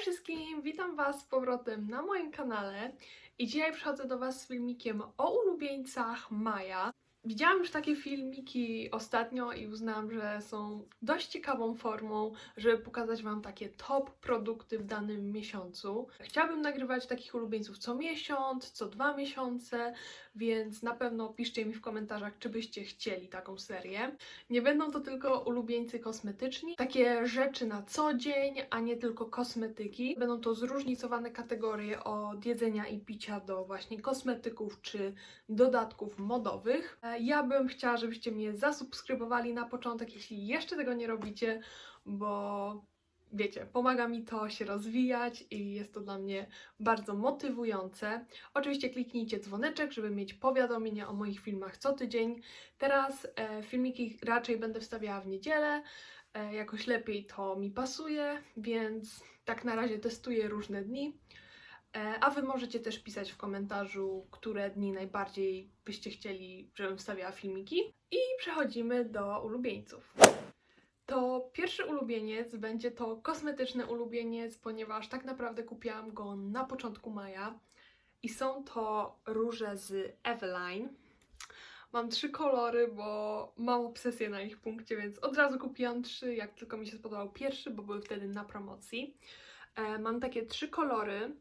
wszystkim, witam Was z powrotem na moim kanale i dzisiaj przychodzę do Was z filmikiem o ulubieńcach Maja. Widziałam już takie filmiki ostatnio i uznałam, że są dość ciekawą formą, żeby pokazać Wam takie top produkty w danym miesiącu. Chciałabym nagrywać takich ulubieńców co miesiąc, co dwa miesiące, więc na pewno piszcie mi w komentarzach, czy byście chcieli taką serię. Nie będą to tylko ulubieńcy kosmetyczni, takie rzeczy na co dzień, a nie tylko kosmetyki. Będą to zróżnicowane kategorie od jedzenia i picia do właśnie kosmetyków czy dodatków modowych. Ja bym chciała, żebyście mnie zasubskrybowali na początek, jeśli jeszcze tego nie robicie, bo wiecie, pomaga mi to się rozwijać i jest to dla mnie bardzo motywujące. Oczywiście kliknijcie dzwoneczek, żeby mieć powiadomienia o moich filmach co tydzień. Teraz e, filmiki raczej będę wstawiała w niedzielę, e, jakoś lepiej to mi pasuje, więc tak na razie testuję różne dni. E, A Wy możecie też pisać w komentarzu, które dni najbardziej byście chcieli, żebym wstawiała filmiki. I przechodzimy do ulubieńców. To pierwszy ulubieniec będzie to kosmetyczny ulubieniec, ponieważ tak naprawdę kupiłam go na początku maja. I są to róże z Eveline. Mam trzy kolory, bo mam obsesję na ich punkcie, więc od razu kupiłam trzy, jak tylko mi się spodobał pierwszy, bo były wtedy na promocji. E, mam takie trzy kolory.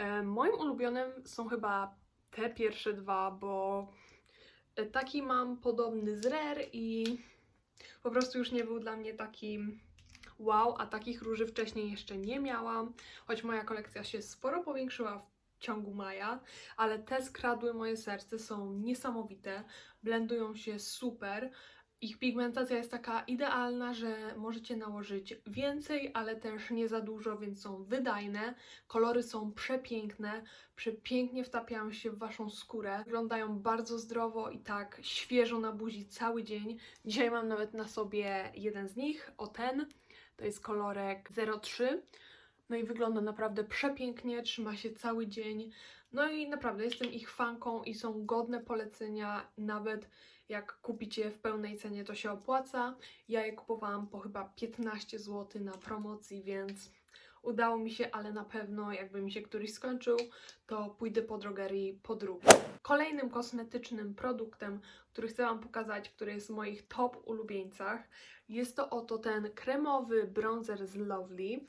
E, moim ulubionym są chyba te pierwsze dwa, bo e, taki mam podobny z Rare i po prostu już nie był dla mnie takim wow, a takich róży wcześniej jeszcze nie miałam, choć moja kolekcja się sporo powiększyła w ciągu maja, ale te skradły moje serce, są niesamowite, blendują się super. Ich pigmentacja jest taka idealna, że możecie nałożyć więcej, ale też nie za dużo, więc są wydajne. Kolory są przepiękne, przepięknie wtapiają się w Waszą skórę. Wyglądają bardzo zdrowo i tak świeżo na buzi cały dzień. Dzisiaj mam nawet na sobie jeden z nich, o ten. To jest kolorek 03. No i wygląda naprawdę przepięknie, trzyma się cały dzień. No i naprawdę jestem ich fanką i są godne polecenia, nawet jak kupicie w pełnej cenie, to się opłaca. Ja je kupowałam po chyba 15 zł na promocji, więc udało mi się, ale na pewno jakby mi się któryś skończył, to pójdę po drogerii po drugi. Kolejnym kosmetycznym produktem, który chcę Wam pokazać, który jest w moich top ulubieńcach, jest to oto ten kremowy bronzer z Lovely.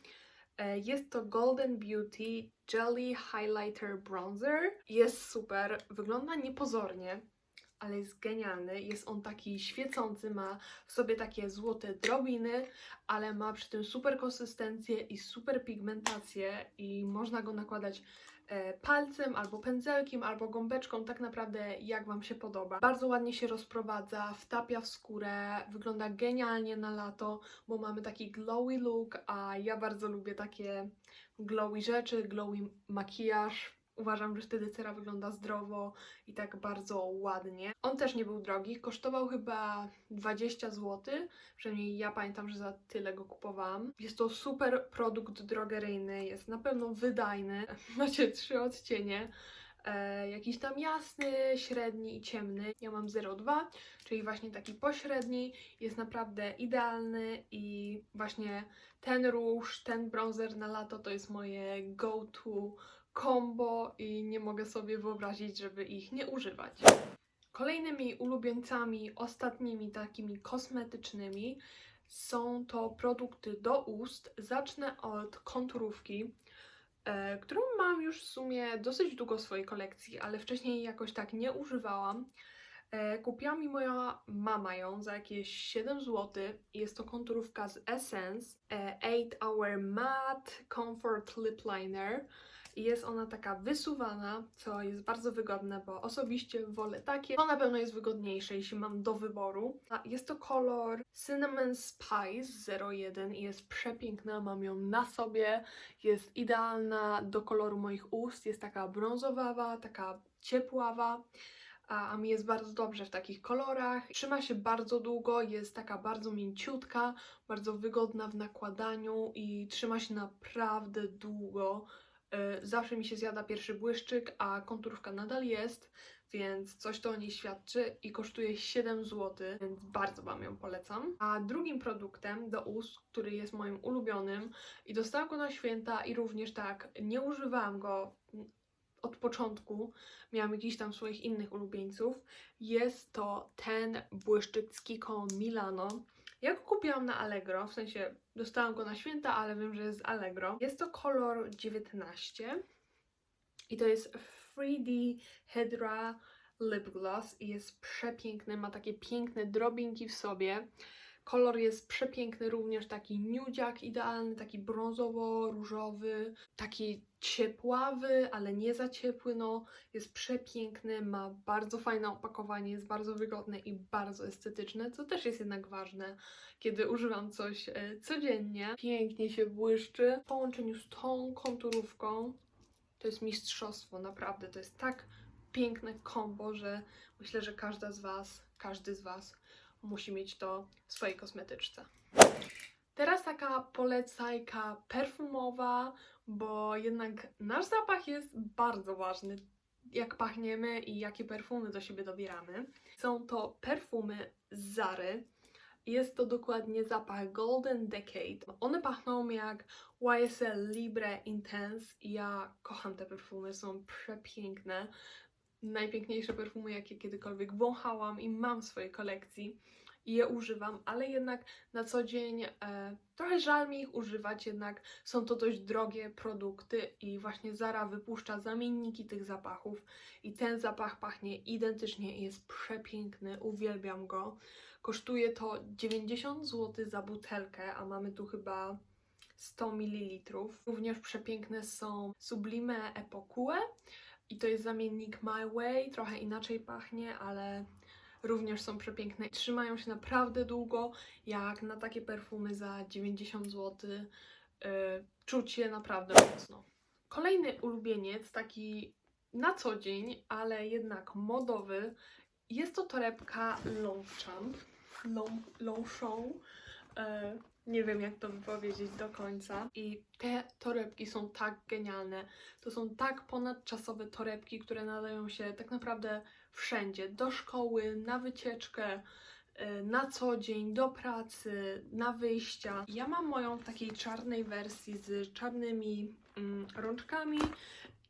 E, Jest to Golden Beauty Jelly Highlighter Bronzer. Jest super, wygląda niepozornie, ale jest genialny. Jest on taki świecący, ma w sobie takie złote drobiny, ale ma przy tym super konsystencję i super pigmentację i można go nakładać e, palcem, albo pędzelkiem, albo gąbeczką, tak naprawdę jak Wam się podoba. Bardzo ładnie się rozprowadza, wtapia w skórę, wygląda genialnie na lato, bo mamy taki glowy look, a ja bardzo lubię takie glowy rzeczy, glowy makijaż. Uważam, że wtedy cera wygląda zdrowo i tak bardzo ładnie. On też nie był drogi, kosztował chyba 20 zł, przynajmniej ja pamiętam, że za tyle go kupowałam. Jest to super produkt drogeryjny, jest na pewno wydajny. Macie trzy odcienie. E, jakiś tam jasny, średni i ciemny. Ja mam 0,2, czyli właśnie taki pośredni. Jest naprawdę idealny i właśnie ten róż, ten bronzer na lato to jest moje go-to combo i nie mogę sobie wyobrazić, żeby ich nie używać. Kolejnymi ulubieńcami, ostatnimi takimi kosmetycznymi są to produkty do ust. Zacznę od konturówki, e, którą mam już w sumie dosyć długo w swojej kolekcji, ale wcześniej jakoś tak nie używałam. E, kupiła mi moja mama ją za jakieś 7 zł. Jest to konturówka z Essence e, 8 Hour Matte Comfort Lip Liner. I jest ona taka wysuwana, co jest bardzo wygodne, bo osobiście wolę takie. To na pewno jest wygodniejsze, jeśli mam do wyboru. A jest to kolor Cinnamon Spice 01 i jest przepiękna, mam ją na sobie. Jest idealna do koloru moich ust, jest taka brązowawa, taka ciepława. A, mi jest bardzo dobrze w takich kolorach. Trzyma się bardzo długo, jest taka bardzo mięciutka, bardzo wygodna w nakładaniu i trzyma się naprawdę długo. Y, Zawsze mi się zjada pierwszy błyszczyk, a konturówka nadal jest, więc coś to o niej świadczy i kosztuje 7 zł, więc bardzo Wam ją polecam. A drugim produktem do ust, który jest moim ulubionym i dostałam go na święta i również tak, nie używałam go od początku, miałam jakiś tam swoich innych ulubieńców, jest to ten błyszczyk z Kiko Milano. Ja go kupiłam na Allegro, w sensie dostałam go na święta, ale wiem, że jest z Allegro. Jest to kolor 19 i to jest 3D Hydra Lip Gloss i jest przepiękny, ma takie piękne drobinki w sobie. Kolor jest przepiękny, również taki nudziak idealny, taki brązowo-różowy, taki ciepławy, ale nie za ciepły, no jest przepiękny, ma bardzo fajne opakowanie, jest bardzo wygodny i bardzo estetyczny, co też jest jednak ważne, kiedy używam coś e, codziennie. Pięknie się błyszczy w połączeniu z tą konturówką. To jest mistrzostwo, naprawdę. To jest tak piękne kombo, że myślę, że każda z Was, każdy z Was musi mieć to w swojej kosmetyczce. Teraz taka polecajka perfumowa, bo jednak nasz zapach jest bardzo ważny. Jak pachniemy i jakie perfumy do siebie dobieramy. Są to perfumy z Zary. Jest to dokładnie zapach Golden Decade. One pachną jak YSL Libre Intense. Ja kocham te perfumy, są przepiękne. Najpiękniejsze perfumy, jakie kiedykolwiek wąchałam i mam w swojej kolekcji i je używam, ale jednak na co dzień e, trochę żal mi ich używać, jednak są to dość drogie produkty i właśnie Zara wypuszcza zamienniki tych zapachów i ten zapach pachnie identycznie i jest przepiękny, uwielbiam go. Kosztuje to 90 zł za butelkę, a mamy tu chyba 100 ml. Również przepiękne są Sublime Epokue i to jest zamiennik My Way, trochę inaczej pachnie, ale również są przepiękne. Trzymają się naprawdę długo, jak na takie perfumy za 90 zł. Yy, czuć je naprawdę mocno. Kolejny ulubieniec, taki na co dzień, ale jednak modowy, jest to torebka Longchamp. Long, Longchamp. Yy, nie wiem, jak to wypowiedzieć do końca. I te torebki są tak genialne. To są tak ponadczasowe torebki, które nadają się tak naprawdę wszędzie. Do szkoły, na wycieczkę, y, na co dzień, do pracy, na wyjścia. Ja mam moją w takiej czarnej wersji z czarnymi mm, rączkami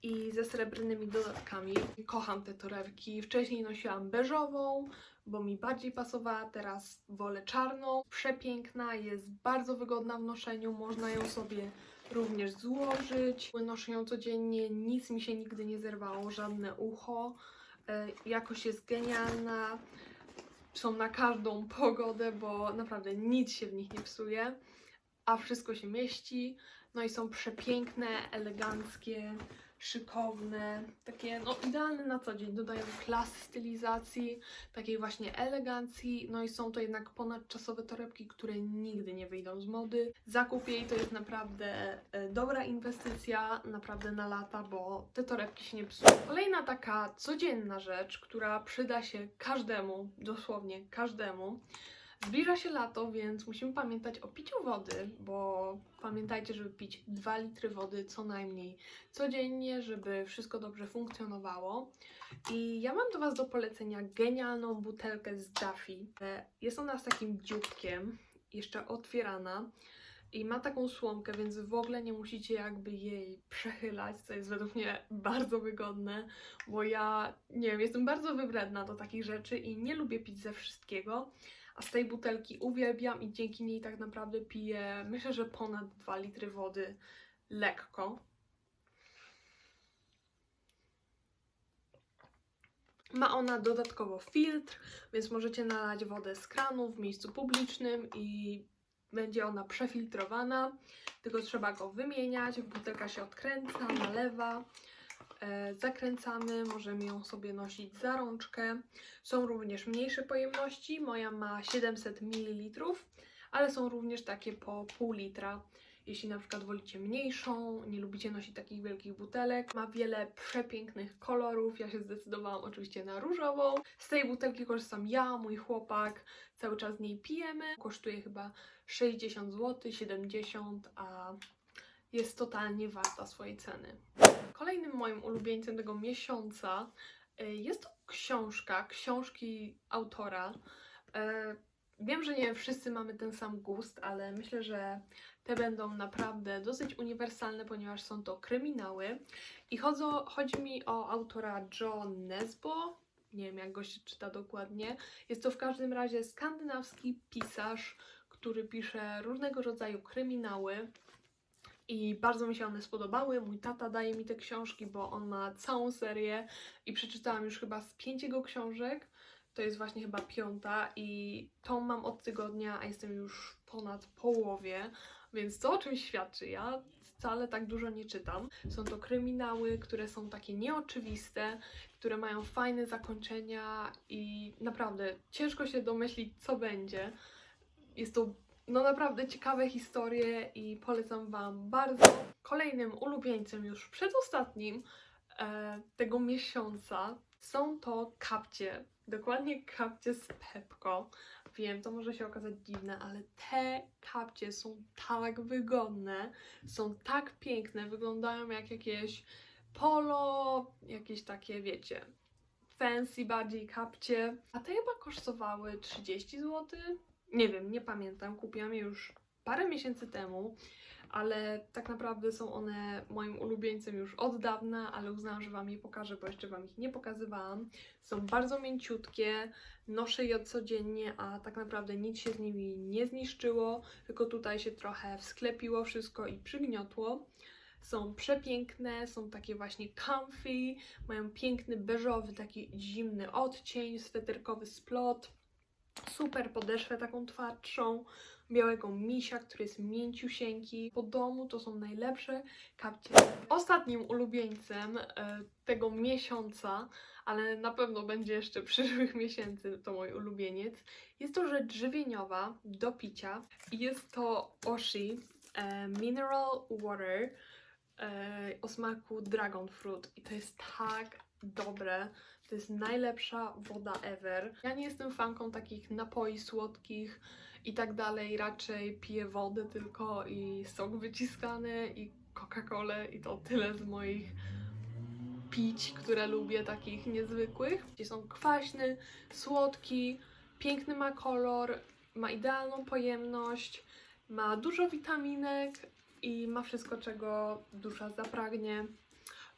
i ze srebrnymi dodatkami. Kocham te torebki. Wcześniej nosiłam beżową, bo mi bardziej pasowała, teraz wolę czarną. Przepiękna, jest bardzo wygodna w noszeniu, można ją sobie również złożyć. Noszę ją codziennie, nic mi się nigdy nie zerwało, żadne ucho. E, Jakość jest genialna, są na każdą pogodę, bo naprawdę nic się w nich nie psuje, a wszystko się mieści. No i są przepiękne, eleganckie, szykowne, takie no idealne na co dzień. Dodają klasy stylizacji, takiej właśnie elegancji. No i są to jednak ponadczasowe torebki, które nigdy nie wyjdą z mody. Zakup jej to jest naprawdę e, dobra inwestycja, naprawdę na lata, bo te torebki się nie psują. Kolejna taka codzienna rzecz, która przyda się każdemu, dosłownie każdemu. Zbliża się lato, więc musimy pamiętać o piciu wody, bo pamiętajcie, żeby pić 2 litry wody co najmniej codziennie, żeby wszystko dobrze funkcjonowało. I ja mam do Was do polecenia genialną butelkę z Duffy. Jest ona z takim dzióbkiem, jeszcze otwierana. I ma taką słomkę, więc w ogóle nie musicie jakby jej przechylać, co jest według mnie bardzo wygodne, bo ja, nie wiem, jestem bardzo wybredna do takich rzeczy i nie lubię pić ze wszystkiego, a z tej butelki uwielbiam i dzięki niej tak naprawdę piję, myślę, że ponad 2 litry wody lekko. Ma ona dodatkowo filtr, więc możecie nalać wodę z kranu w miejscu publicznym i będzie ona przefiltrowana. Tylko trzeba go wymieniać, butelka się odkręca, nalewa, zakręcamy, możemy ją sobie nosić za rączkę. Są również mniejsze pojemności, moja ma 700 ml, ale są również takie po pół litra. Jeśli na przykład wolicie mniejszą, nie lubicie nosić takich wielkich butelek, ma wiele przepięknych kolorów. Ja się zdecydowałam oczywiście na różową. Z tej butelki korzystam ja, mój chłopak, cały czas z niej pijemy. Kosztuje chyba 60 zł, 70, a jest totalnie warta swojej ceny. Kolejnym moim ulubieńcem tego miesiąca E, Jest to książka, książki autora. E, Wiem, że nie wszyscy mamy ten sam gust, ale myślę, że te będą naprawdę dosyć uniwersalne, ponieważ są to kryminały. I chodzo, chodzi mi o autora John Nesbo. Nie wiem, jak go się czyta dokładnie. Jest to w każdym razie skandynawski pisarz, który pisze różnego rodzaju kryminały. I bardzo mi się one spodobały. Mój tata daje mi te książki, bo on ma całą serię i przeczytałam już chyba z pięć jego książek. To jest właśnie chyba piąta i tą mam od tygodnia, a jestem już ponad połowie, więc to o czymś świadczy. Ja wcale tak dużo nie czytam. Są to kryminały, które są takie nieoczywiste, które mają fajne zakończenia i naprawdę ciężko się domyślić, co będzie. Jest to no naprawdę ciekawe historie i polecam Wam bardzo. Kolejnym ulubieńcem, już przedostatnim e, tego miesiąca są to kapcie. Dokładnie kapcie z Pepko. Wiem, to może się okazać dziwne, ale te kapcie są tak wygodne, są tak piękne, wyglądają jak jakieś polo, jakieś takie, wiecie, fancy bardziej kapcie. A te chyba kosztowały 30 zł. Nie wiem, nie pamiętam. Kupiłam je już parę miesięcy temu, ale tak naprawdę są one moim ulubieńcem już od dawna, ale uznałam, że Wam je pokażę, bo jeszcze Wam ich nie pokazywałam. Są bardzo mięciutkie, noszę je codziennie, a tak naprawdę nic się z nimi nie zniszczyło, tylko tutaj się trochę wsklepiło wszystko i przygniotło. Są przepiękne, są takie właśnie comfy, mają piękny beżowy, taki zimny odcień, sweterkowy splot, super podeszwę taką twardszą, białego misia, który jest mięciusieńki. Po domu to są najlepsze kapcie. Ostatnim ulubieńcem e, tego miesiąca, ale na pewno będzie jeszcze przyszłych miesięcy to mój ulubieniec, jest to rzecz żywieniowa do picia jest to Oshi e, Mineral Water e, o smaku Dragon Fruit i to jest tak dobre. To jest najlepsza woda ever. Ja nie jestem fanką takich napoi słodkich i tak dalej. Raczej piję wodę tylko i sok wyciskany i Coca-Colę i to tyle z moich pić, które lubię, takich niezwykłych. Gdzie są kwaśny, słodki, piękny ma kolor, ma idealną pojemność, ma dużo witaminek i ma wszystko, czego dusza zapragnie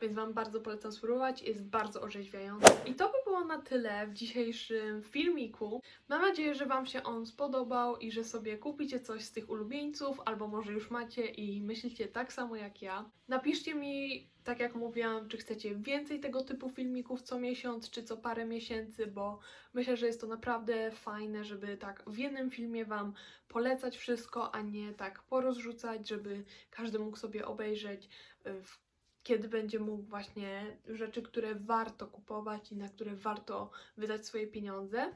więc Wam bardzo polecam spróbować. Jest bardzo orzeźwiający. I to by było na tyle w dzisiejszym filmiku. Mam nadzieję, że Wam się on spodobał i że sobie kupicie coś z tych ulubieńców, albo może już macie i myślicie tak samo jak ja. Napiszcie mi, tak jak mówiłam, czy chcecie więcej tego typu filmików co miesiąc, czy co parę miesięcy, bo myślę, że jest to naprawdę fajne, żeby tak w jednym filmie Wam polecać wszystko, a nie tak porozrzucać, żeby każdy mógł sobie obejrzeć y, w kiedy będzie mógł właśnie rzeczy, które warto kupować i na które warto wydać swoje pieniądze.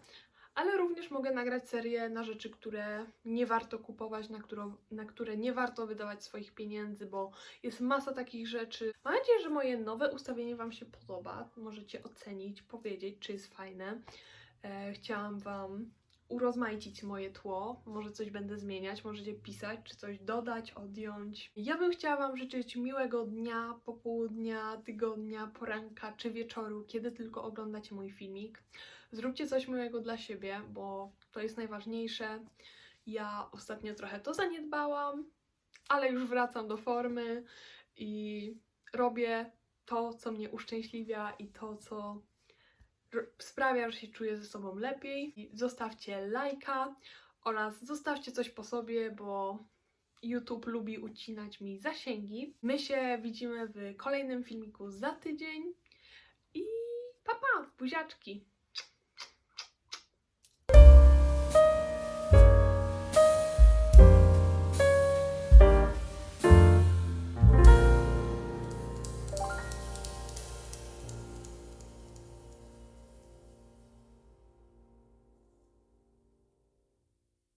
Ale również mogę nagrać serię na rzeczy, które nie warto kupować, na, którą, na które nie warto wydawać swoich pieniędzy, bo jest masa takich rzeczy. Mam nadzieję, że moje nowe ustawienie Wam się podoba. Możecie ocenić, powiedzieć, czy jest fajne. E, chciałam Wam urozmaicić moje tło. Może coś będę zmieniać, możecie pisać, czy coś dodać, odjąć. Ja bym chciała Wam życzyć miłego dnia, popołudnia, tygodnia, poranka czy wieczoru, kiedy tylko oglądacie mój filmik. Zróbcie coś miłego dla siebie, bo to jest najważniejsze. Ja ostatnio trochę to zaniedbałam, ale już wracam do formy i robię to, co mnie uszczęśliwia i to, co sprawia, że się czuję ze sobą lepiej. Zostawcie lajka oraz zostawcie coś po sobie, bo YouTube lubi ucinać mi zasięgi. My się widzimy w kolejnym filmiku za tydzień i pa pa, buziaczki!